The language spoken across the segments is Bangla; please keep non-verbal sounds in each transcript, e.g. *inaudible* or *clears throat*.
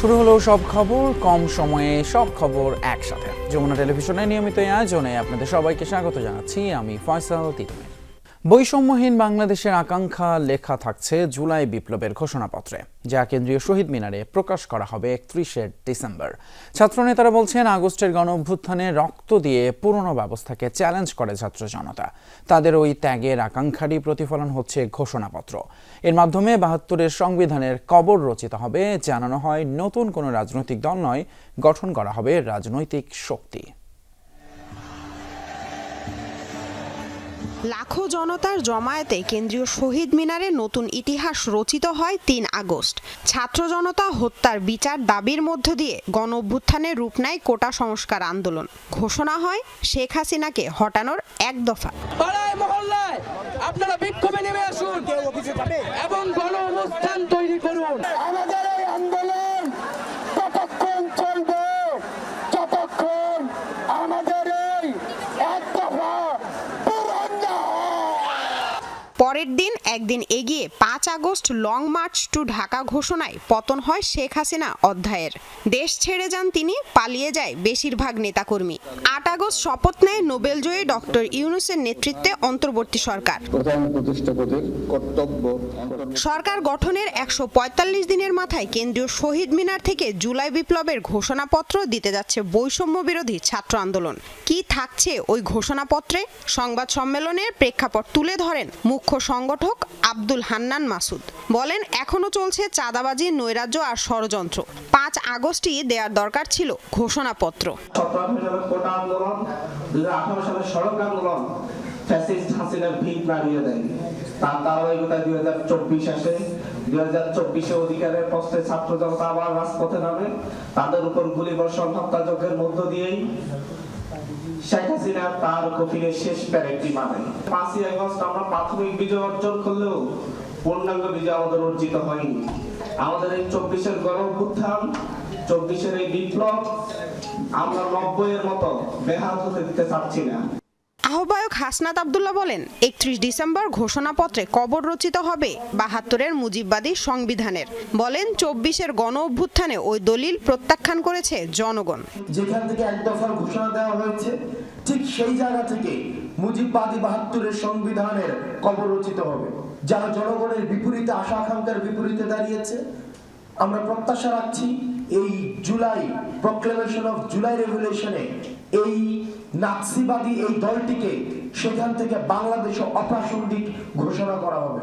শুরু হলো সব খবর, কম সময়ে সব খবর একসাথে। যমুনা টেলিভিশনে নিয়মিত আয়োজনে আপনাদের সবাইকে স্বাগত জানাচ্ছি। আমি ফয়সাল তিতুমির বৈষম্যহীন বাংলাদেশের আকাঙ্ক্ষা লেখা থাকছে জুলাই বিপ্লবের ঘোষণাপত্রে, যা কেন্দ্রীয় শহীদ মিনারে প্রকাশ করা হবে একত্রিশে ডিসেম্বর। ছাত্রনেতারা বলছেন, আগস্টের গণ অভ্যুত্থানে রক্ত দিয়ে পুরনো ব্যবস্থাকে চ্যালেঞ্জ করে ছাত্র জনতা। তাদের ওই ত্যাগের আকাঙ্ক্ষারই প্রতিফলন হচ্ছে ঘোষণাপত্র। এর মাধ্যমে বাহাত্তরের সংবিধানের কবর রচিত হবে, জানানো হয় নতুন কোনো রাজনৈতিক দল নয়, গঠন করা হবে রাজনৈতিক শক্তি। লাখো জনতার জমায়েতে কেন্দ্রীয় শহীদ মিনারে নতুন ইতিহাস রচিত হয় তিন আগস্ট। ছাত্র জনতা হত্যার বিচার দাবির মধ্য দিয়ে গণ অভ্যুত্থানের রূপ নেয় কোটা সংস্কার আন্দোলন। ঘোষণা হয় শেখ হাসিনাকে হটানোর এক দফা। পাড়ায় মহল্লায় আপনারা বিক্ষোভে নেমে আসুন এবং গণ অবস্থান তৈরি করুন। আমাদের এই আন্দোলন ততক্ষণ চলবে যতক্ষণ আমাদের এই এক দফা পূরণ না হয় পরের দিন একদিন এগিয়ে পাঁচ August long march to Dhaka ঘোষণায় পতন হয় শেখ হাসিনা অধ্যায়ের। দেশ ছেড়ে যান তিনি, পালিয়ে যায় বেশিরভাগ নেতাকর্মী। আট আগস্ট শপথ নেয় নোবেলজয়ী ডক্টর ইউনুসের নেতৃত্বে অন্তর্বর্তী সরকার। সরকার গঠনের একশো পঁয়তাল্লিশ দিনের মাথায় কেন্দ্রীয় শহীদ মিনার থেকে জুলাই বিপ্লবের ঘোষণাপত্র দিতে যাচ্ছে বৈষম্য বিরোধী ছাত্র আন্দোলন। কি থাকছে ওই ঘোষণাপত্রে? সংবাদ সম্মেলনের প্রেক্ষাপট তুলে ধরেন মুখ্য সংগঠক আব্দুল হান্নান মাসুদ বলেন এখনও চলছে চাঁদাবাজি, নৈরাজ্য আর ষড়যন্ত্র। পাঁচ আগস্টই দেওয়ার দরকার ছিল ঘোষণাপত্র। ফ্যাসিস্ট ভিত নাড়িয়ে দেয়। তার দুই হাজার চব্বিশ আসে। দুই হাজার চব্বিশে অধিকারের ছাত্র জনতা আবার রাজপথে নামে। তাদের উপর গুলি বর্ষণ হত্যাযজ্ঞের মধ্য দিয়েই শেখ হাসিনা তার কফিনের শেষ মানেন। পাঁচই আগস্ট আমরা প্রাথমিক বিজয় অর্জন করলেও পূর্ণাঙ্গ বিজয় আমাদের অর্জিত হয়নি। আমাদের এই চব্বিশের গণ উত্থান চব্বিশের এই বিপ্লব আমরা নব্বই এর মতো বেহাল হতে দিতে চাচ্ছি না। আহ্বায়ক হাসনাত আবদুল্লাহ বলেন, একত্রিশ ডিসেম্বর ঘোষণাপত্রে কবর রচিত হবে বাহাত্তরের মুজিববাদী সংবিধানের। বলেন, চব্বিশের গণ অভ্যুত্থানে ওই দলিল প্রত্যাখ্যান করেছে জনগণ। যেখান থেকে এক দফার ঘোষণা দেওয়া হয়েছে, ঠিক সেই জায়গা থেকে মুজিববাদী বাহাত্তরের সংবিধানের কবর রচিত হবে জনগণের বিপরীতে আশা আকাঙ্ক্ষার বিপরীতে দাঁড়িয়েছে। আমরা প্রত্যাশা রাখছি এই জুলাই প্রক্লেমেশন অফ জুলাই রেভুলেশনে এই নাৎসিবাদী এই দলটিকে সেখান থেকে বাংলাদেশে অপ্রাসঙ্গিক ঘোষণা করা হবে।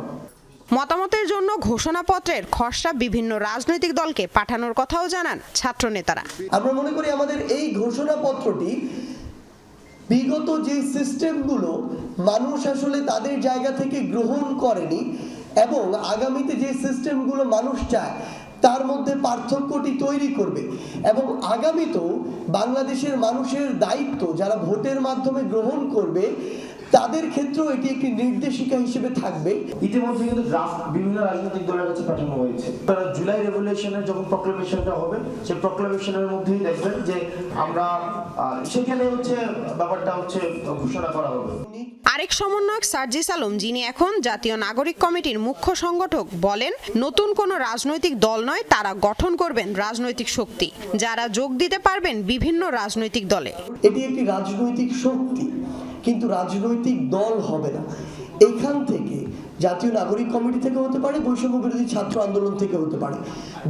মতামতের জন্য ঘোষণাপত্রের খসড়া বিভিন্ন রাজনৈতিক দলকে পাঠানোর কথাও জানান ছাত্রনেতারা। আমরা মনে করি আমাদের এই ঘোষণাপত্রটি বিগত যে সিস্টেমগুলো মানুষ আসলে তাদের জায়গা থেকে গ্রহণ করেনি এবং আগামীতে যে সিস্টেমগুলো মানুষ চায় তার মধ্যে পার্থক্যটি তৈরি করবে। এবং আগামীতেও বাংলাদেশের মানুষের দায়িত্ব যারা ভোটের মাধ্যমে গ্রহণ করবে তাদের ক্ষেত্রেও এটি একটি নির্দেশিকা হিসেবে থাকবে। ইতিমধ্যে কিন্তু ড্রাফট বিভিন্ন রাজনৈতিক দলের কাছে পাঠানো হয়েছে। তারা জুলাই রেভুলেশনের যখন প্রক্লেমেশনটা হবে সেই প্রক্লেমেশনের মধ্যেই দেখবেন যে আমরা সেখানে হচ্ছে ব্যাপারটা হচ্ছে ঘোষণা করা হবে। আরেক সমন্বয়ক সার্জিস আলম যিনি এখন জাতীয় নাগরিক কমিটির মুখ্য সংগঠক বলেন নতুন কোনো রাজনৈতিক দল নয় তারা গঠন করবেন রাজনৈতিক শক্তি। যারা যোগ দিতে পারবেন বিভিন্ন রাজনৈতিক দলে। এটি একটি রাজনৈতিক শক্তি। কিন্তু রাজনৈতিক দল হবে না। এখান থেকে জাতীয় নাগরিক কমিটি থেকে হতে পারে, বৈষম্য বিরোধী ছাত্র আন্দোলন থেকে হতে পারে।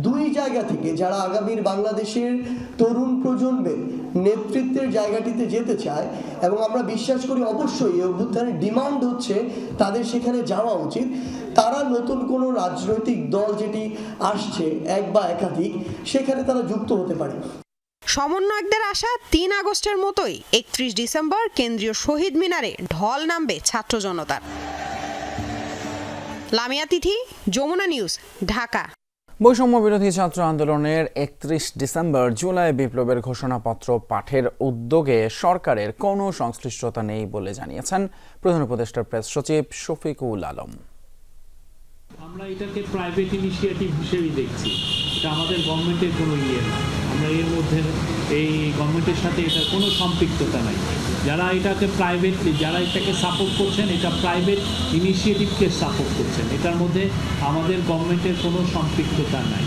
দুই জায়গা থেকে যারা আগামীর বাংলাদেশের তরুণ প্রজন্মের নেতৃত্বের জায়গাটিতে যেতে চায়, এবং আমরা বিশ্বাস করি অবশ্যই এই অভ্যুত্থানের ডিমান্ড হচ্ছে তাদের সেখানে যাওয়া উচিত, তারা নতুন কোনো রাজনৈতিক দল যেটি আসছে এক বা একাধিক, সেখানে তারা যুক্ত হতে পারে। সমন্বয়কদের আশা তিন আগস্টের মতোই একত্রিশ ডিসেম্বর কেন্দ্রীয় শহীদ মিনারে ঢল নামবে ছাত্র জনতার। লামিয়া তিথি যমুনা নিউজ ঢাকা। বৈষম্য বিরোধী ছাত্র আন্দোলনের একত্রিশ ডিসেম্বর জুলাই বিপ্লবের ঘোষণাপত্র পাঠের উদ্যোগে সরকারের কোনো সংশ্লিষ্টতা নেই বলে জানিয়েছেন প্রধান উপদেষ্টার প্রেস সচিব শফিকুল আলম। আমরা এটাকে প্রাইভেট ইনিশিয়েটিভ হিসেবেই দেখছি। এটা আমাদের গভর্নমেন্টের কোনো ইয়ে না। আমরা এর মধ্যে এই গভর্নমেন্টের সাথে এটার কোনো সম্পৃক্ততা নাই। যারা এটাকে প্রাইভেটলি যারা এটাকে সাপোর্ট করছেন, এটা প্রাইভেট ইনিশিয়েটিভকে সাপোর্ট করছেন। এটার মধ্যে আমাদের গভর্নমেন্টের কোনো সম্পৃক্ততা নাই।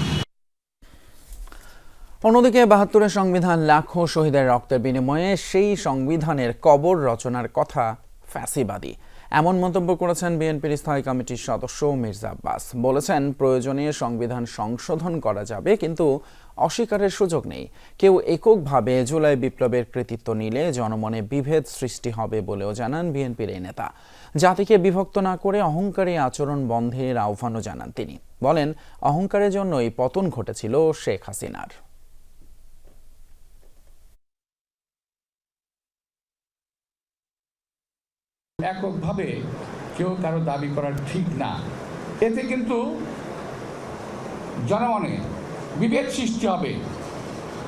অন্যদিকে বাহাত্তরের সংবিধান লাখো শহীদের রক্তের বিনিময়ে সেই সংবিধানের কবর রচনার কথা ফ্যাসিবাদী। এমন মন্তব্য করেছেন বিএনপির স্থায়ী কমিটির সদস্য মির্জা আব্বাস। বলেছেন প্রয়োজনে সংবিধান সংশোধন করা যাবে, কিন্তু অস্বীকারের সুযোগ নেই। কেউ এককভাবে জুলাই বিপ্লবের কৃতিত্ব নিলে জনমনে বিভেদ সৃষ্টি হবে বলেও জানান বিএনপির এই নেতা। জাতিকে বিভক্ত না করে অহংকারী আচরণ বন্ধের আহ্বানও জানান তিনি। বলেন, অহংকারের জন্যই পতন ঘটেছিল শেখ হাসিনার। এককভাবে কেউ কারও দাবি করা ঠিক না। এতে কিন্তু জনমনে বিভেদ সৃষ্টি হবে।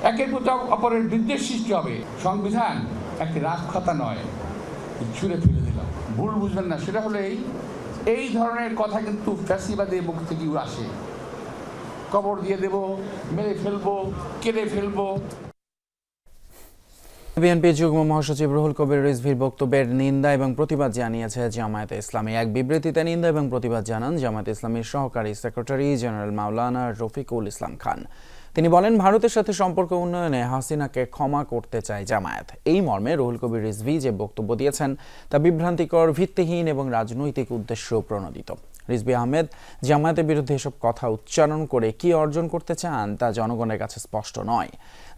একের প্রতি অপরের বিদ্বেষ সৃষ্টি হবে। সংবিধান একটি রাজখাতা নয়। ছুঁড়ে ফেলে দিলাম ভুল বুঝবেন না। সেটা হলো এই ধরনের কথা কিন্তু ফ্যাসিবাদের মুখ থেকেও আসে। কবর দিয়ে দেব, মেরে ফেলব, কেড়ে ফেলব। বিএনপি যুগ্ম মহাসচিব রুহুল কবির রিজভির বক্তব্যের নিন্দা এবং প্রতিবাদ জানিয়েছে জামায়াতে ইসলামী। এক বিবৃতিতে নিন্দা এবং প্রতিবাদ জানান জামায়াতে ইসলামীর সহকারী সেক্রেটারি জেনারেল মাওলানা রফিকুল ইসলাম খান। তিনি বলেন, ভারতের সাথে সম্পর্ক উন্নয়নে হাসিনাকে ক্ষমা করতে চায় জামায়াত। এই মর্মে রুহুল কবির রিজভি যে বক্তব্য দিয়েছেন, তা বিভ্রান্তিকর, ভিত্তিহীন এবং রাজনৈতিক উদ্দেশ্য প্রণোদিত। রিজবি আহমেদ, জামায়াতের বিরুদ্ধে এসব কথা উচ্চারণ করে কি অর্জন করতে চান তা জনগণের কাছে স্পষ্ট নয়।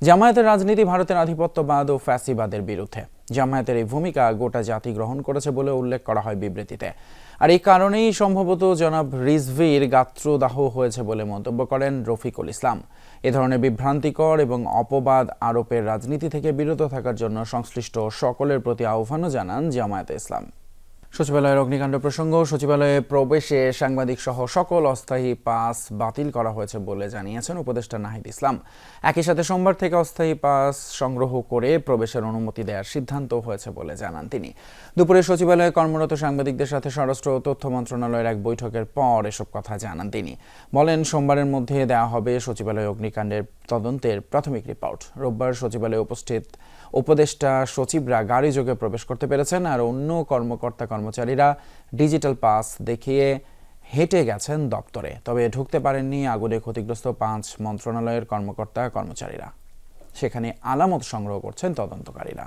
জামায়াতের রাজনীতি ভারতের আধিপত্যবাদ ও ফ্যাসিবাদের বিরুদ্ধে। জামায়াতের এই ভূমিকা গোটা জাতি গ্রহণ করেছে বলে উল্লেখ করা হয় বিবৃতিতে। আর এই কারণেই সম্ভবত জনাব রিজভির গাত্রদাহ হয়েছে বলে মন্তব্য করেন রফিকুল ইসলাম। এ ধরনের বিভ্রান্তিকর এবং অপবাদ আরোপের রাজনীতি থেকে বিরত থাকার জন্য সংশ্লিষ্ট সকলের প্রতি আহ্বানও জানান জামায়াতে ইসলাম। সচিবালয়ের অগ্নিকাণ্ড প্রসঙ্গ, সচিবালয়ে প্রবেশে সাংবাদিক সহ সকল অস্থায়ী পাস বাতিল করা হয়েছে বলে জানিয়েছেন উপদেষ্টা নাহিদ ইসলাম। একই সাথে সোমবার থেকে অস্থায়ী পাস সংগ্রহ করে প্রবেশের অনুমতি দেওয়ার সিদ্ধান্ত হয়েছে বলে জানান তিনি। দুপুরে সচিবালয়ে কর্মরত সাংবাদিকদের সাথে স্বরাষ্ট্র তথ্য মন্ত্রণালয়ের এক বৈঠকের পর এসব কথা জানান তিনি। বলেন, সোমবারের মধ্যে দেওয়া হবে সচিবালয় অগ্নিকাণ্ডের তদন্তের প্রাথমিক রিপোর্ট। রোববার সচিবালয়ে উপস্থিত উপদেষ্টা সচিবরা গাড়ি যোগে প্রবেশ করতে পেরেছেন আর অন্য কর্মকর্তা কর্মচারীরা ডিজিটাল পাস দেখিয়ে হেঁটে গেছেন দপ্তরে, তবে ঢুকতে পারেননি আগুনে ক্ষতিগ্রস্ত পাঁচ মন্ত্রণালয়ের কর্মকর্তা কর্মচারীরা। সেখানে আলামত সংগ্রহ করছেন তদন্তকারীরা।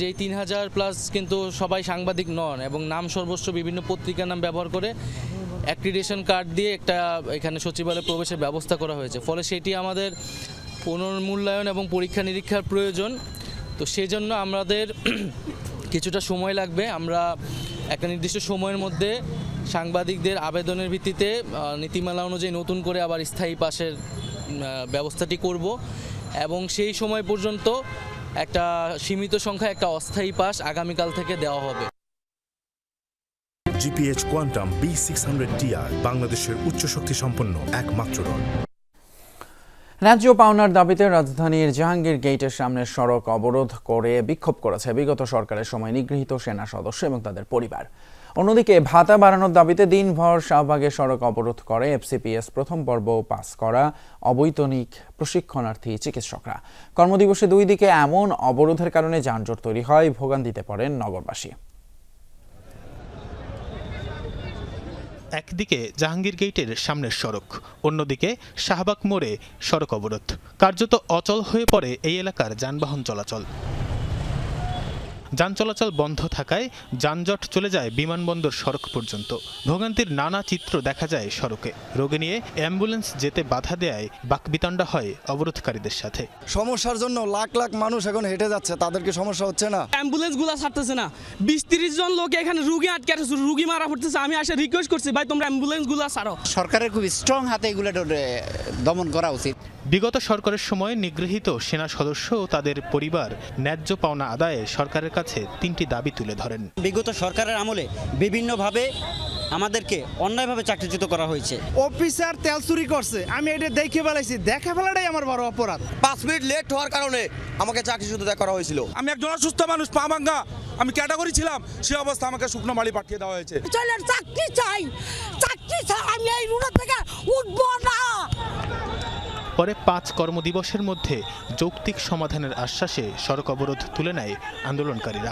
যে তিন হাজার প্লাস কিন্তু সবাই সাংবাদিক নন এবং নাম সর্বস্ব বিভিন্ন পত্রিকার নাম ব্যবহার করে অ্যাক্রিডেশন কার্ড দিয়ে একটা এখানে সচিবালয়ে প্রবেশের ব্যবস্থা করা হয়েছে। ফলে সেটি আমাদের পুনর্মূল্যায়ন এবং পরীক্ষা নিরীক্ষার প্রয়োজন। তো সেজন্য আমাদের *clears throat* কিছুটা সময় লাগবে। আমরা একটা নির্দিষ্ট সময়ের মধ্যে সাংবাদিকদের আবেদনের ভিত্তিতে নীতিমালা অনুযায়ী নতুন করে আবার স্থায়ী পাশের ব্যবস্থাটি করব। এবং সেই সময় পর্যন্ত একটা সীমিত সংখ্যা একটা অস্থায়ী পাস আগামীকাল থেকে দেওয়া হবে। GPH quantum B six hundred TR বাংলাদেশের উচ্চ শক্তি সম্পন্ন একমাত্র রড ন্যায্য পাওনার দাবিতে রাজধানীর জাহাঙ্গীর গেটের সামনে সড়ক অবরোধ করে বিক্ষোভ করেছে বিগত সরকারের সময় নিগৃহীত সেনা সদস্য এবং তাদের পরিবার। অন্যদিকে ভাতা বাড়ানোর দাবিতে দিনভর শাহবাগে সড়ক অবরোধ করে এফসিপিএস প্রথম পর্ব পাস করা অবৈতনিক প্রশিক্ষণার্থী চিকিৎসকরা। কর্মদিবসে দুই দিকে এমন অবরোধের কারণে যানজট তৈরি হয়, ভোগান্তিতে পড়েন নগরবাসী। একদিকে জাহাঙ্গীর গেটের সামনের সড়ক, অন্যদিকে শাহবাগ মোড়ে সড়ক অবরোধ। কার্যত অচল হয়ে পড়ে এই এলাকার যানবাহন চলাচল। যান চলাচল বন্ধ থাকায় যানজট চলে যায় বিমানবন্দর সড়ক পর্যন্ত। ভোগান্তির নানা চিত্র দেখা যায় সড়কে। রোগী নিয়ে অ্যাম্বুলেন্স যেতে বাধা দেয় বাকবিতণ্ডা হয় অবরোধকারীদের সাথে। সমস্যার জন্য লাখ লাখ মানুষ এখন হেঁটে যাচ্ছে তাদেরকে সমস্যা হচ্ছে না? অ্যাম্বুলেন্সগুলা ছাড়তেছে না। বিশ তিরিশ জন লোক এখানে রুগী আটকে আছে রুগী মারা পড়তেছে। আমি আসে রিকোয়েস্ট করছি ভাই তোমরা অ্যাম্বুলেন্সগুলা ছাড়ো। সরকারের খুব স্ট্রং হাতে এগুলো দমন করা উচিত। বিগত সরকারের সময় নিগৃহীত সেনা সদস্য ও তাদের পরিবার ন্যায্য পাওনা আদায়ে সরকারের কাছে তিনটি দাবি তুলে ধরেন। বিগত সরকারের আমলে বিভিন্নভাবে আমাদেরকে অন্যায়ভাবে চাকরিচ্যুত করা হয়েছে। অফিসার তেল চুরি করছে। আমি এটা দেখে ফেলাইছি। দেখে ফেলাটাই আমার বড় অপরাধ। পাঁচ মিনিট লেট হওয়ার কারণে আমাকে চাকরিচ্যুত করা হয়েছিল। আমি একজন অসুস্থ মানুষ পা ভাঙ্গা। আমি ক্যাটাগরি ছিলাম সে অবস্থা আমাকে শুকনো মালি পাঠিয়ে দেওয়া হয়েছে। চলেন চাকরি চাই। চাকরি চাই আমি এই রুড়ো থেকে উঠবো না। পরে পাঁচ কর্মদিবসের মধ্যে যৌক্তিক সমাধানের আশ্বাসে সড়ক অবরোধ তুলে নেয় আন্দোলনকারীরা।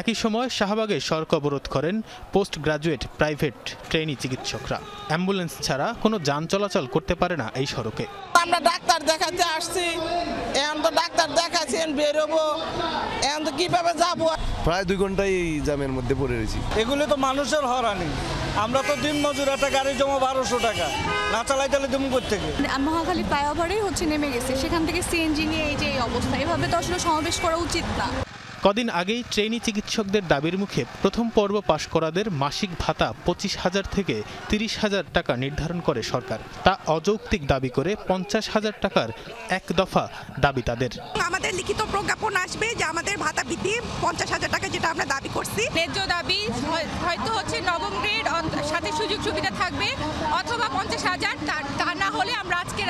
একই সময় শাহবাগে সড়ক অবরোধ করেন পোস্ট গ্রাজুয়েট প্রাইভেট ট্রেনি চিকিৎসকরা। অ্যাম্বুলেন্স ছাড়া কোনো যান চলাচল করতে পারে না এই সড়কে। আমরা ডাক্তার দেখাতে আসছি। এখন তো ডাক্তার দেখাচ্ছেন বেরোবো। এখন তো কীভাবে যাব? প্রায় দুই ঘন্টায় এই জ্যামের মধ্যে পড়ে রয়েছি। এগুলো তো মানুষের হরানি আমরা তো দিন মজুর, একটা গাড়ি জমা বারোশো টাকা। না চালাই তাহলে দিন থেকে মহাখালী ফ্লাইওভারেই হচ্ছে নেমে গেছে। সেখান থেকে সিএনজি নিয়ে এই যে এই অবস্থা, এভাবে তো আসলে সমাবেশ করা উচিত না। কদিন আগেই ট্রেনি চিকিৎসকদের দাবির মুখে প্রথম পর্ব পাশ করাদের মাসিক ভাতা পঁচিশ হাজার থেকে তিরিশ হাজার টাকা নির্ধারণ করে সরকার। তা অযৌক্তিক দাবি করে পঞ্চাশ হাজার টাকার এক দফা দাবি তাদের। আমাদের লিখিত প্রজ্ঞাপন আসবে যে আমাদের ভাতা বৃদ্ধি পঞ্চাশ হাজার টাকা যেটা আমরা দাবি করছি। ন্যায্য দাবি হয়- হয়তো হচ্ছে নবম গ্রেড সাথে সুযোগ সুবিধা থাকবে অথবা পঞ্চাশ হাজার তা- না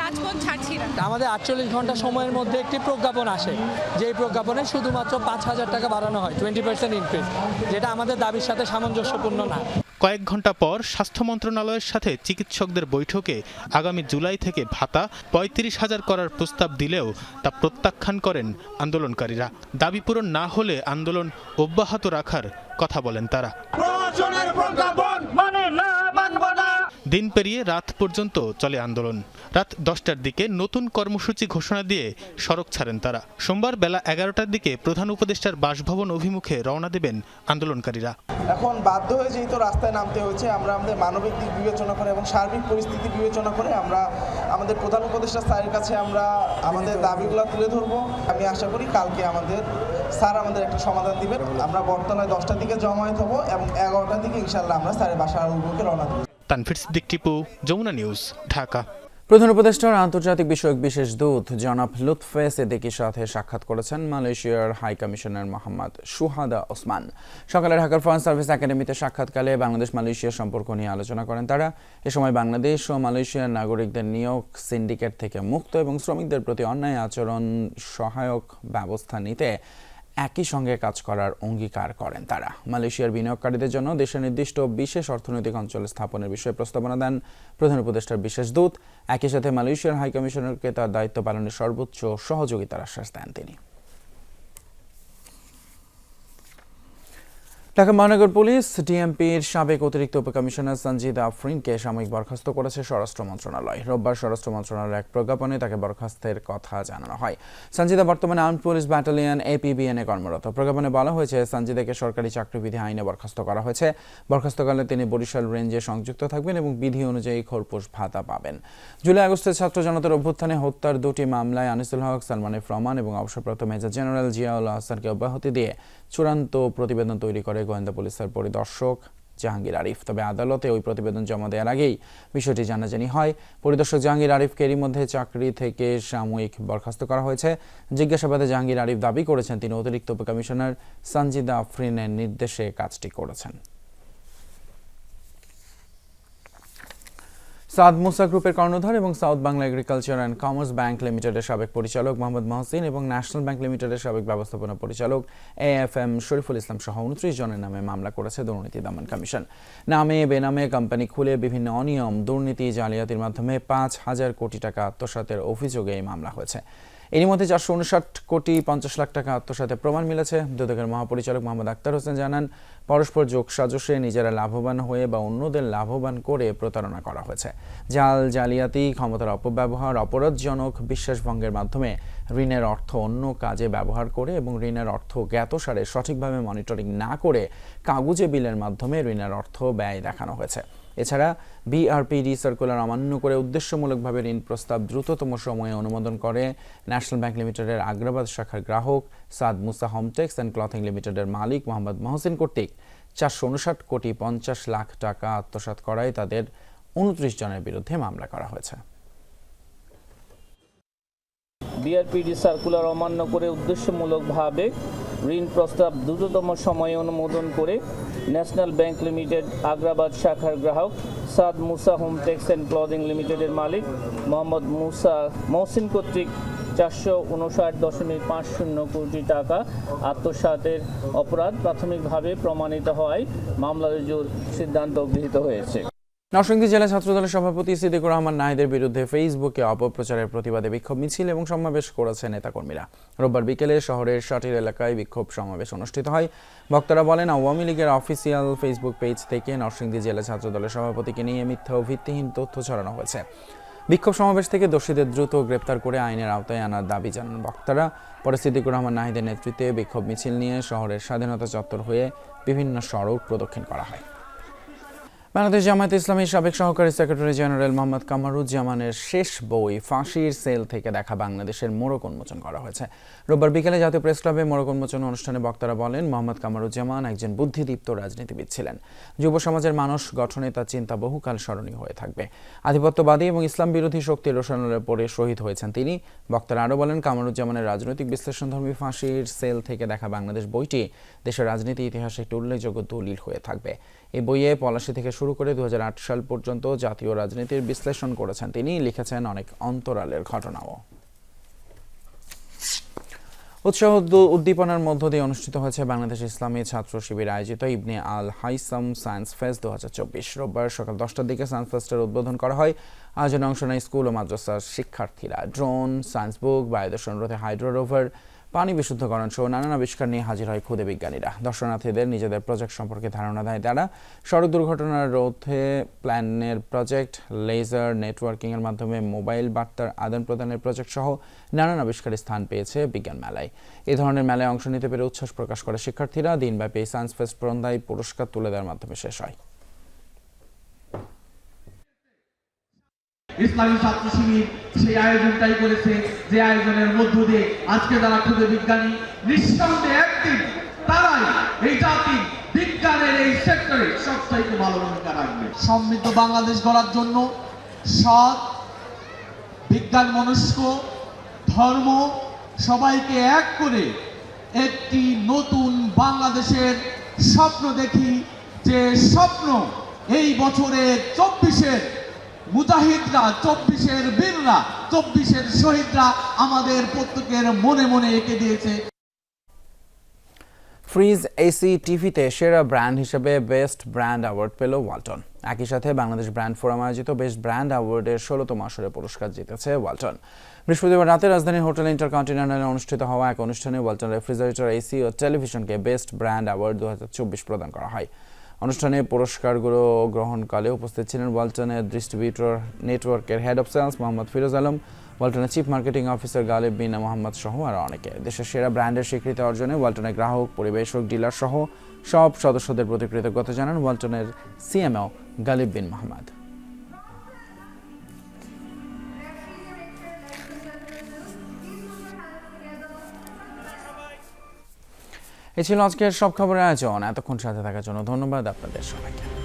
রাজপথ ছাড়ছি না। আমাদের আটচল্লিশ ঘণ্টা সময়ের মধ্যে একটি প্রজ্ঞাপন আসে। যেই প্রজ্ঞাপনে শুধুমাত্র পাঁচ হাজার টাকা বাড়ানো হয় টোয়েন্টি পার্সেন্ট ইনক্রিজ যেটা আমাদের দাবির সাথে সামঞ্জস্যপূর্ণ না। কয়েক ঘণ্টা পর স্বাস্থ্য মন্ত্রণালয়ের সাথে চিকিৎসকদের বৈঠকে আগামী জুলাই থেকে ভাতা পঁয়ত্রিশ হাজার করার প্রস্তাব দিলেও তা প্রত্যাখ্যান করেন আন্দোলনকারীরা। দাবি পূরণ না হলে আন্দোলন অব্যাহত রাখার কথা বলেন তারা। দিন পেরিয়ে রাত পর্যন্ত চলে আন্দোলন। রাত দশটার দিকে নতুন কর্মসূচি ঘোষণা দিয়ে সড়ক ছাড়েন তারা। সোমবার বেলা এগারোটার দিকে প্রধান উপদেষ্টার বাসভবন অভিমুখে রওনা দেবেন আন্দোলনকারীরা। এখন বাধ্য হয়ে যেহেতু রাস্তায় নামতে হয়েছে, আমরা আমাদের মানবিক দিক বিবেচনা করে এবং সার্বিক পরিস্থিতি বিবেচনা করে আমরা আমাদের প্রধান উপদেষ্টা স্যারের কাছে আমরা আমাদের দাবিগুলো তুলে ধরবো। আমি আশা করি কালকে আমাদের স্যার আমাদের একটা সমাধান দিবেন। আমরা বর্তমানে দশটার দিকে জমায়েত হব এবং এগারোটার দিকে ইনশাল্লাহ আমরা স্যারের বাসার অভিমুখে রওনা দেবো। তানফির সিদ্দিক টিপু যমুনা নিউজ, ঢাকা। প্রধান উপদেষ্টার আন্তর্জাতিক বিষয়ক বিশেষ দূত জনাব লুৎফে সিদ্দিকির সাথে সাক্ষাৎ করেছেন মালয়েশিয়ার high commissioner Mohammad Suhada Osman. সকালে ঢাকার ফরেন সার্ভিস একাডেমিতে সাক্ষাৎকালে বাংলাদেশ মালয়েশিয়া সম্পর্ক নিয়ে আলোচনা করেন তারা। এ সময় বাংলাদেশ ও মালয়েশিয়ার নাগরিকদের নিয়োগ, সিন্ডিকেট থেকে মুক্ত এবং শ্রমিকদের প্রতি অন্যায় আচরণ সহায়ক ব্যবস্থা নিতে একই সঙ্গে কাজ করার অঙ্গীকার করেন তারা। মালয়েশিয়ার বিনিয়োগকারীদের জন্য দেশের নির্দিষ্ট বিশেষ অর্থনৈতিক অঞ্চল স্থাপনের বিষয়ে প্রস্তাবনা দেন প্রধান উপদেষ্টার বিশেষ দূত। একই সাথে মালয়েশিয়ার হাইকমিশনারকে তার দায়িত্ব পালনের সর্বোচ্চ সহযোগিতার আশ্বাস দেন তিনি। ঢাকা মহানগর পুলিশ, ডিএমপির সাবেক অতিরিক্ত উপকমিশনার সঞ্জিদ আফরিনকে সাময়িক বরখাস্ত করেছে স্বরাষ্ট্র মন্ত্রণালয়। রোববার স্বরাষ্ট্র মন্ত্রণালয়ের এক প্রজ্ঞাপনে তাকে বরখাস্তের কথা জানানো হয়। সঞ্জিদা বর্তমানে আর্ম পুলিশ ব্যাটালিয়ন এপিবিএন এ কর্মরত। প্রজ্ঞাপনে বলা হয়েছে, সঞ্জিদাকে সরকারি চাকরিবিধি আইনে বরখাস্ত করা হয়েছে। বরখাস্তকালে তিনি বরিশাল রেঞ্জে সংযুক্ত থাকবেন এবং বিধি অনুযায়ী খোরপোশ ভাতা পাবেন। জুলাই আগস্টে ছাত্র জনতার অভ্যুত্থানে হত্যার দুটি মামলায় আনিসুল হক, সালমান এফ রহমান এবং অবসরপ্রাপ্ত মেজর জেনারেল জিয়াউল হাসানকে অব্যাহতি দিয়ে চূড়ান্ত প্রতিবেদন তৈরি করে গোয়েন্দা পুলিশের পরিদর্শক জাহাঙ্গীর আরিফ। তবে আদালতে ওই প্রতিবেদন জমা দেওয়ার আগেই বিষয়টি জানাজানি হয়। পরিদর্শক জাহাঙ্গীর আরিফকে এরই মধ্যে চাকরি থেকে সাময়িক বরখাস্ত করা হয়েছে। জিজ্ঞাসাবাদে জাহাঙ্গীর আরিফ দাবি করেছেন, তিনি অতিরিক্ত উপকমিশনার সানজিদা আফরিনের নির্দেশে কাজটি করেছেন। সাদ মুসা গ্রুপের কর্ণধার এবং south Bangla agriculture and commerce bank লিমিটেডের সাবেক পরিচালক মোহাম্মদ মহসিন এবং ন্যাশনাল ব্যাংক লিমিটেডের সাবেক ব্যবস্থাপনা পরিচালক A F M Shariful Islam সহ উনত্রিশ জনের নামে মামলা করেছে দুর্নীতি দমন কমিশন। নামে, বেনামে কোম্পানি খুলে বিভিন্ন অনিয়ম, দুর্নীতি, জালিয়াতির মাধ্যমে পাঁচ হাজার কোটি টাকা আত্মসাতের অভিযোগে এই মামলা হয়েছে। এরই মধ্যে চারশো উনষাট কোটি পঞ্চাশ লাখ টাকা আত্মসাতের প্রমাণ মিলেছে। দুদকের মহাপরিচালক মোহাম্মদ আক্তার হোসেন জানান, পরস্পর যোগ সাজসে নিজেরা লাভবান হয়ে বা অন্যদের লাভবান করে প্রতারণা করা হয়েছে। জাল, জালিয়াতি, ক্ষমতার অপব্যবহার, অপরাধজনক বিশ্বাসভঙ্গের মাধ্যমে ঋণের অর্থ অন্য কাজে ব্যবহার করে এবং ঋণের অর্থ জ্ঞাতসারে সঠিকভাবে মনিটরিং না করে কাগুজে বিলের মাধ্যমে ঋণের অর্থ ব্যয় দেখানো হয়েছে। এছাড়া বিআরপিডি সার্কুলার অমান্য করে উদ্দেশ্যমূলকভাবে ঋণ প্রস্তাব দ্রুততম সময়ে অনুমোদন করে ন্যাশনাল ব্যাংক লিমিটেডের আগ্রাবাদ শাখার গ্রাহক Saad Musa Hometex and clothing লিমিটেডের মালিক মোহাম্মদ মহসিন কর্তৃক চারশো উনষাট কোটি পঞ্চাশ লাখ টাকা আত্মসাৎ করায় তাদের উনত্রিশ জনের বিরুদ্ধে মামলা করা হয়েছে। বিআরপিডি সার্কুলার অমান্য করে উদ্দেশ্যমূলকভাবে ঋণ প্রস্তাব দ্রুততম সময়ে অনুমোদন করে ন্যাশনাল ব্যাংক লিমিটেড, আগ্রাবাদ শাখার গ্রাহক, Saad Musa home tex and clothing লিমিটেডের মালিক, মোহাম্মদ মুসা মহসিন কর্তৃক চারশো উনষাট দশমিক পাঁচ শূন্য কোটি টাকা আত্মসাতের অপরাধ প্রাথমিকভাবে প্রমাণিত হওয়ায় মামলা রুজুর সিদ্ধান্ত গৃহীত হয়েছে। নরসিংদী জেলা ছাত্রদলের সভাপতি সিদ্দিকুর রহমান নাহিদের বিরুদ্ধে ফেসবুকে অপপ্রচারের প্রতিবাদে বিক্ষোভ মিছিল এবং সমাবেশ করেছে নেতাকর্মীরা। রোববার বিকেলে শহরের শাটির এলাকায় বিক্ষোভ সমাবেশ অনুষ্ঠিত হয়। বক্তারা বলেন, আওয়ামী লীগের অফিসিয়াল ফেসবুক পেজ থেকে নরসিংদী জেলা ছাত্রদলের সভাপতিকে নিয়ে মিথ্যা ও ভিত্তিহীন তথ্য ছড়ানো হয়েছে। বিক্ষোভ সমাবেশ থেকে দোষীদের দ্রুত গ্রেপ্তার করে আইনের আওতায় আনার দাবি জানান বক্তারা। পরে সিদ্দিকুর রহমান নাহিদের নেতৃত্বে বিক্ষোভ মিছিল নিয়ে শহরের স্বাধীনতা চত্বর হয়ে বিভিন্ন সড়ক প্রদক্ষিণ করা হয়। বাংলাদেশ জামায়াত ইসলামীর সাবেক সহকারী সেক্রেটারি জেনারেল মোহাম্মদ কামারুজ্জামানের শেষ বই ফাঁসির সেল থেকে দেখা বাংলাদেশের মোড়ক উন্মোচন করা হয়েছে। রোববার বিকেলে জাতীয় প্রেস ক্লাবে মোড়ক উন্মোচন অনুষ্ঠানে বক্তারা বলেন, মোহাম্মদ কামারুজ্জামান একজন বুদ্ধিদীপ্ত রাজনীতিবিদ ছিলেন। যুব সমাজের মানুষ, গঠনে তার চিন্তা বহুকাল স্মরণীয় হয়ে থাকবে। আধিপত্যবাদী এবং ইসলাম বিরোধী শক্তির রোশানলের পরে শহীদ হয়েছেন তিনি। বক্তারা আরও বলেন, কামারুজ্জামানের রাজনৈতিক বিশ্লেষণধর্মী ফাঁসির সেল থেকে দেখা বাংলাদেশ বইটি দেশের রাজনীতি ইতিহাসে একটি উল্লেখযোগ্য দলিল হয়ে থাকবে। এই বইয়ে পলাশি থেকে শুরু করে দু সাল পর্যন্ত জাতীয় রাজনীতির বিশ্লেষণ করেছেন তিনি। লিখেছেন অনেক অন্তরালের ঘটনাও। উৎসাহ উদ্দীপনার মধ্য দিয়ে অনুষ্ঠিত হয়েছে বাংলাদেশ ইসলামী ছাত্র শিবির আয়োজিত Ibn al Haitham science fest দু হাজার চব্বিশ। রোববার সকাল দশটার দিকে সায়েন্স ফেস্টের উদ্বোধন করা হয়। আয়োজনে অংশ নেয় স্কুল ও মাদ্রাসার শিক্ষার্থীরা। ড্রোন, সায়েন্স বুক, বায়ুদর্শন রোধে হাইড্রো রোভার পানি বিশুদ্ধকরণ সহ নানান আবিষ্কার নিয়ে হাজির হয় খুদে বিজ্ঞানীরা। দর্শনার্থীদের নিজেদের প্রজেক্ট সম্পর্কে ধারণা দেয় তারা। সড়ক দুর্ঘটনার রোধে প্ল্যানের প্রজেক্ট, লেজার নেটওয়ার্কিং এর মাধ্যমে মোবাইল বার্তার আদান প্রদানের প্রজেক্ট সহ নানান আবিষ্কারের স্থান পেয়েছে বিজ্ঞান মেলায়। এ ধরনের মেলায় অংশ নিতে পেরে উচ্ছ্বাস প্রকাশ করে শিক্ষার্থীরা। দিনব্যাপী সায়েন্স ফেস্ট প্রন্দায় পুরস্কার তুলে দেওয়ার মাধ্যমে শেষ হয়। ইসলামী ছাত্র শিবির সেই আয়োজনটাই করেছে, যে আয়োজনের মধ্য দিয়ে আজকে যারা ক্ষুদে বিজ্ঞানী, নিঃসন্দেহে একদিন তারাই এই জাতির বিজ্ঞানের এই সেক্টরে সবচাইতে ভালো ভূমিকা রাখবে। সমৃদ্ধ বাংলাদেশ গড়ার জন্য সৎ, বিজ্ঞান মনস্ক, ধর্ম সবাইকে এক করে একটি নতুন বাংলাদেশের স্বপ্ন দেখি, যে স্বপ্ন এই বছরের চব্বিশের মুজাহিদরা চব্বিশের বীররা, চব্বিশের শহীদরা আমাদের প্রত্যেকের মনে মনে এঁকে দিয়েছে। ফ্রিজ এসি টিভিতে সেরা ব্র্যান্ড হিসেবে বেস্ট ব্র্যান্ড অ্যাওয়ার্ড পেল ওয়ালটন। একই সাথে বাংলাদেশ ব্র্যান্ড ফোরাম আয়োজিত বেস্ট ব্র্যান্ড অ্যাওয়ার্ডের ষোলোতম আসরে পুরস্কার জিতেছে ওয়ালটন। বৃহস্পতিবার রাতে রাজধানীর হোটেল ইন্টারকন্টিনেন্টালে অনুষ্ঠিত হওয়া এক অনুষ্ঠানে ওয়ালটন রেফ্রিজারেটর, এসি ও টেলিভিশনকে বেস্ট ব্র্যান্ড অ্যাওয়ার্ড দু হাজার চব্বিশ প্রদান করা হয়। অনুষ্ঠানে পুরস্কারগুলো গ্রহণকালে উপস্থিত ছিলেন ওয়ালটনের ডিস্ট্রিবিউটর নেটওয়ার্কের head of sales Mohammad Firoz Alam ওয়ালটনের chief marketing officer Ghalib Bina Mohammad সহ আরও অনেকে। দেশের সেরা ব্র্যান্ডের স্বীকৃতি অর্জনে ওয়ালটনের গ্রাহক পরিবেশক ডিলার সহ সব সদস্যদের প্রতি কৃতজ্ঞতা জানান ওয়ালটনের সিএমও গালিব বিন মোহাম্মদ। এ ছিল আজকের সব খবরের আয়োজন। এতক্ষণ সাথে থাকার জন্য ধন্যবাদ আপনাদের সবাইকে।